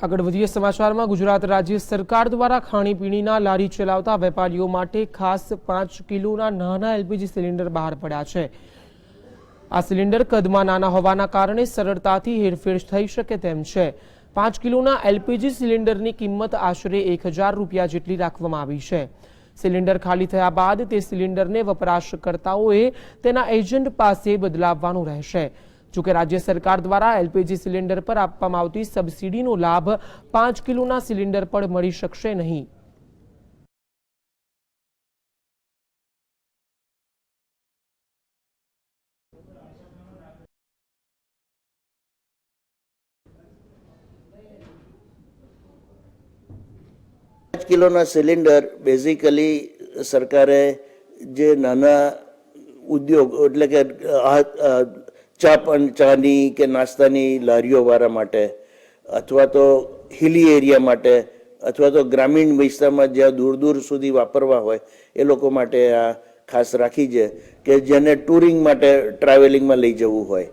આગળ વધીએ સમાચારમાં, ગુજરાત રાજ્ય સરકાર દ્વારા ખાણીપીણીના લારી ચલાવતા વેપારીઓ માટે ખાસ પાંચ કિલોના નાના એલપીજી સિલિન્ડર બહાર પડ્યા છે. આ સિલિન્ડર કદમાં નાના હોવાના કારણે સરળતાથી હેરફેર થઈ શકે તેમ છે. પાંચ કિલોના એલપીજી સિલિન્ડરની કિંમત આશરે એક હજાર રૂપિયા જેટલી રાખવામાં આવી છે. સિલિન્ડર ખાલી થયા બાદ તે સિલિન્ડરને વપરાશકર્તાઓએ તેના એજન્ટ પાસે બદલાવવાનું રહેશે. જોકે રાજ્ય સરકાર દ્વારા એલપીજી સિલિન્ડર પર આપવામાં આવતી સબસિડીનો લાભ પાંચ કિલોના સિલિન્ડર પર મળી શકશે નહીં પાંચ કિલોના સિલિન્ડર બેઝિકલી સરકારે જે નાના ઉદ્યોગ એટલે કે આ, અ, ચા પણ, ચાની કે નાસ્તાની લારીઓવાળા માટે, અથવા તો હિલી એરિયા માટે, અથવા તો ગ્રામીણ વિસ્તારમાં જ્યાં દૂર દૂર સુધી વાપરવા હોય, એ લોકો માટે આ ખાસ રાખી છે કે જેને ટુરિંગ માટે ટ્રાવેલિંગમાં લઈ જવું હોય.